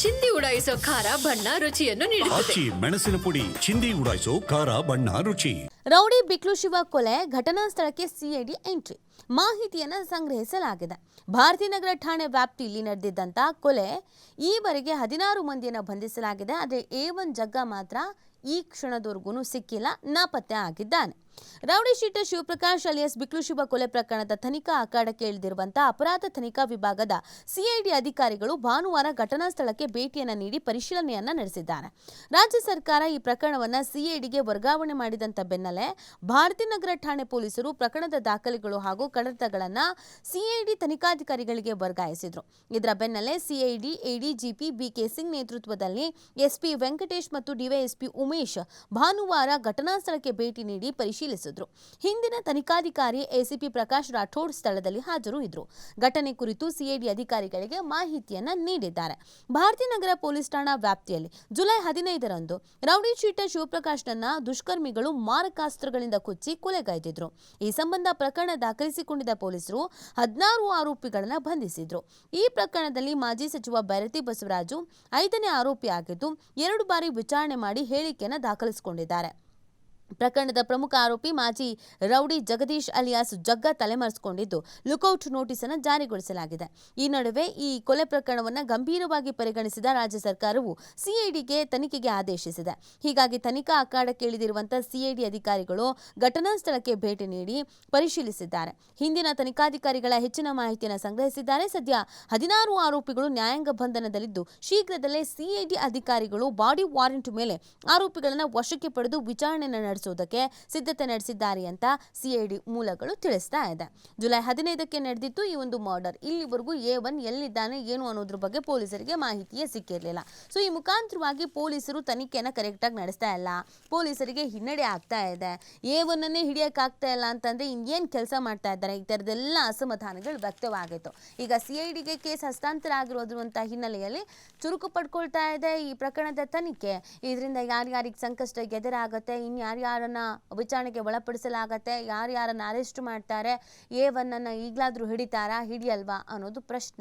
ಚಿಂದಿ ಉಡಾಯಿಸೋ ಖಾರ ಬಣ್ಣ ರುಚಿಯನ್ನು ನೀಡುತ್ತದೆ. ಆಚಿ ಮೆಣಸಿನ ಪುಡಿ ಚಿಂದಿ ಉಡಾಯಿಸೋ ಖಾರ ಬಣ್ಣ ರುಚಿ. ರೌಡಿ ಬಿಕ್ಲು ಶಿವ ಕೊಲೆ ಘಟನಾ ಸ್ಥಳಕ್ಕೆ ಸಿಐಡಿ ಎಂಟ್ರಿ. ಮಾಹಿತಿಯನ್ನು ಸಂಗ್ರಹಿಸಲಾಗಿದೆ. ಭಾರತೀನಗರ ಠಾಣೆ ವ್ಯಾಪ್ತಿಯಲ್ಲಿ ನಡೆದಿದ್ದಂಥ ಕೊಲೆ ಈವರೆಗೆ ಹದಿನಾರು ಮಂದಿಯನ್ನು ಬಂಧಿಸಲಾಗಿದೆ. ಆದರೆ ಎ ಒನ್ ಜಗ್ಗ ಮಾತ್ರ ಈ ಕ್ಷಣದವರೆಗೂ ಸಿಕ್ಕಿಲ್ಲ. ನಾಪತ್ತೆ ಆಗಿದ್ದಾನೆ. Rowdy sheeter Shivaprakash alias Biklu Shiva ಕೊಲೆ ಪ್ರಕರಣದ ತನಿಖಾ ಅಖಾಡಕ್ಕೆ ಇಳಿದಿರುವಂತಹ ಅಪರಾಧ ತನಿಖಾ ವಿಭಾಗದ ಸಿಐಡಿ ಅಧಿಕಾರಿಗಳು ಭಾನುವಾರ ಘಟನಾ ಸ್ಥಳಕ್ಕೆ ಭೇಟಿಯನ್ನು ನೀಡಿ ಪರಿಶೀಲನೆಯನ್ನ ನಡೆಸಿದ್ದಾರೆ. ರಾಜ್ಯ ಸರ್ಕಾರ ಈ ಪ್ರಕರಣವನ್ನು ಸಿಐಡಿಗೆ ವರ್ಗಾವಣೆ ಮಾಡಿದಂತ ಬೆನ್ನಲ್ಲೇ ಭಾರತೀನಗರ ಠಾಣೆ ಪೊಲೀಸರು ಪ್ರಕರಣದ ದಾಖಲೆಗಳು ಹಾಗೂ ಕಡತಗಳನ್ನು ಸಿಐಡಿ ತನಿಖಾಧಿಕಾರಿಗಳಿಗೆ ವರ್ಗಾಯಿಸಿದ್ರು. ಇದರ ಬೆನ್ನಲ್ಲೇ ಸಿಐಡಿ ಎಡಿಜಿಪಿ ಬಿಕೆ ಸಿಂಗ್ ನೇತೃತ್ವದಲ್ಲಿ ಎಸ್ಪಿ ವೆಂಕಟೇಶ್ ಮತ್ತು ಡಿವೈಎಸ್ಪಿ ಉಮೇಶ್ ಭಾನುವಾರ ಘಟನಾ ಸ್ಥಳಕ್ಕೆ ಭೇಟಿ ನೀಡಿ ಪರಿಶೀಲಿಸಿದ್ರು. ಹಿಂದಿನ ತನಿಖಾಧಿಕಾರಿ ಎಸಿಪಿ ಪ್ರಕಾಶ್ ರಾಠೋಡ್ ಸ್ಥಳದಲ್ಲಿ ಹಾಜರು ಇದ್ರು. ಘಟನೆ ಕುರಿತು ಸಿಐಡಿ ಅಧಿಕಾರಿಗಳಿಗೆ ಮಾಹಿತಿಯನ್ನ ನೀಡಿದ್ದಾರೆ. ಭಾರತೀನಗರ ಪೊಲೀಸ್ ಠಾಣಾ ವ್ಯಾಪ್ತಿಯಲ್ಲಿ ಜುಲೈ ಹದಿನೈದರಂದು ರೌಡಿ ಶೀಟರ್ ಶಿವಪ್ರಕಾಶ್ನನ್ನ ದುಷ್ಕರ್ಮಿಗಳು ಮಾರಕಾಸ್ತ್ರಗಳಿಂದ ಕೊಚ್ಚಿ ಕೊಲೆಗೈದಿದ್ರು. ಈ ಸಂಬಂಧ ಪ್ರಕರಣ ದಾಖಲಿಸಿಕೊಂಡಿದ್ದ ಪೊಲೀಸರು ಹದಿನಾರು ಆರೋಪಿಗಳನ್ನ ಬಂಧಿಸಿದ್ರು. ಈ ಪ್ರಕರಣದಲ್ಲಿ ಮಾಜಿ ಸಚಿವ ಬೈರತಿ ಬಸವರಾಜು ಐದನೇ ಆರೋಪಿ ಆಗಿದ್ದು ಎರಡು ಬಾರಿ ವಿಚಾರಣೆ ಮಾಡಿ ಹೇಳಿಕೆಯನ್ನು ದಾಖಲಿಸಿಕೊಂಡಿದ್ದಾರೆ. ಪ್ರಕರಣದ ಪ್ರಮುಖ ಆರೋಪಿ ಮಾಜಿ ರೌಡಿ ಜಗದೀಶ್ ಅಲಿಯಾಸ್ ಜಗ್ಗ ತಲೆಮರೆಸಿಕೊಂಡಿದ್ದು ಲುಕೌಟ್ ನೋಟಿಸ್ ಅನ್ನು ಜಾರಿಗೊಳಿಸಲಾಗಿದೆ. ಈ ನಡುವೆ ಈ ಕೊಲೆ ಪ್ರಕರಣವನ್ನು ಗಂಭೀರವಾಗಿ ಪರಿಗಣಿಸಿದ ರಾಜ್ಯ ಸರ್ಕಾರವು ಸಿಐಡಿಗೆ ತನಿಖೆಗೆ ಆದೇಶಿಸಿದೆ. ಹೀಗಾಗಿ ತನಿಖಾ ಅಖಾಡಕ್ಕೆ ಇಳಿದಿರುವಂತಹ ಸಿಐಡಿ ಅಧಿಕಾರಿಗಳು ಘಟನಾ ಸ್ಥಳಕ್ಕೆ ಭೇಟಿ ನೀಡಿ ಪರಿಶೀಲಿಸಿದ್ದಾರೆ. ಹಿಂದಿನ ತನಿಖಾಧಿಕಾರಿಗಳ ಹೆಚ್ಚಿನ ಮಾಹಿತಿಯನ್ನು ಸಂಗ್ರಹಿಸಿದ್ದಾರೆ. ಸದ್ಯ ಹದಿನಾರು ಆರೋಪಿಗಳು ನ್ಯಾಯಾಂಗ ಬಂಧನದಲ್ಲಿದ್ದು, ಶೀಘ್ರದಲ್ಲೇ ಸಿಐಡಿ ಅಧಿಕಾರಿಗಳು ಬಾಡಿ ವಾರೆಂಟ್ ಮೇಲೆ ಆರೋಪಿಗಳನ್ನು ವಶಕ್ಕೆ ಪಡೆದು ವಿಚಾರಣೆ ವಿಚಾರಣೆಯನ್ನು ನಡೆಸುವುದಕ್ಕೆ ಸಿದ್ಧತೆ ನಡೆಸಿದ್ದಾರೆ ಅಂತ ಸಿಐಡಿ ಮೂಲಗಳು ತಿಳಿಸ್ತಾ ಇದೆ. ಜುಲೈ ಹದಿನೈದಕ್ಕೆ ನಡೆದಿತ್ತು ಈ ಒಂದು ಮರ್ಡರ್ ಇಲ್ಲಿವರೆಗೂ ಎ ಒನ್ ಎಲ್ಲಿದ್ದಾನೆ, ಏನು ಅನ್ನೋದ್ರ ಬಗ್ಗೆ ಪೊಲೀಸರಿಗೆ ಮಾಹಿತಿಯೇ ಸಿಕ್ಕಿರಲಿಲ್ಲ. ಸೊ ಈ ಮುಖಾಂತರವಾಗಿ ಪೊಲೀಸರು ತನಿಖೆಯನ್ನು ಕರೆಕ್ಟಾಗಿ ನಡೆಸ್ತಾ ಇಲ್ಲ. ಪೊಲೀಸರಿಗೆ ಹಿನ್ನಡೆ ಆಗ್ತಾ ಇದೆ. ಎ ಹಿಡಿಯಕ್ಕೆ ಹಿಡಿಯೋಕ್ಕಾಗ್ತಾ ಇಲ್ಲ ಅಂತಂದ್ರೆ ಇನ್ನೇನು ಕೆಲಸ ಮಾಡ್ತಾ ಇದ್ದಾರೆ? ಈ ಥರದ್ದೆಲ್ಲ ಅಸಮಾಧಾನಗಳು ವ್ಯಕ್ತವಾಗಿತ್ತು. ಈಗ ಸಿಐಡಿಗೆ ಕೇಸ್ ಹಸ್ತಾಂತರ ಆಗಿರೋದ್ರಂಥ ಹಿನ್ನೆಲೆಯಲ್ಲಿ ಚುರುಕು ಪಡ್ಕೊಳ್ತಾ ಇದೆ ಈ ಪ್ರಕರಣದ ತನಿಖೆ. ಇದರಿಂದ ಯಾರ್ಯಾರಿಗೆ ಸಂಕಷ್ಟ ಎದುರಾಗುತ್ತೆ ಇನ್ನು ಯಾರ್ಯಾರನ್ನ ವಿಚಾರಣೆಗೆ ಒಳಪಡಿಸಲಾಗತ್ತೆ ಯಾರ್ಯಾರನ್ನ ಅರೆಸ್ಟ್ ಮಾಡ್ತಾರೆ ಎ ಒನ್ನನ್ನು ಈಗಲಾದ್ರೂ ಹಿಡಿತಾರಾ ಹಿಡಿಯಲ್ವಾ ಅನ್ನೋದು ಪ್ರಶ್ನೆ.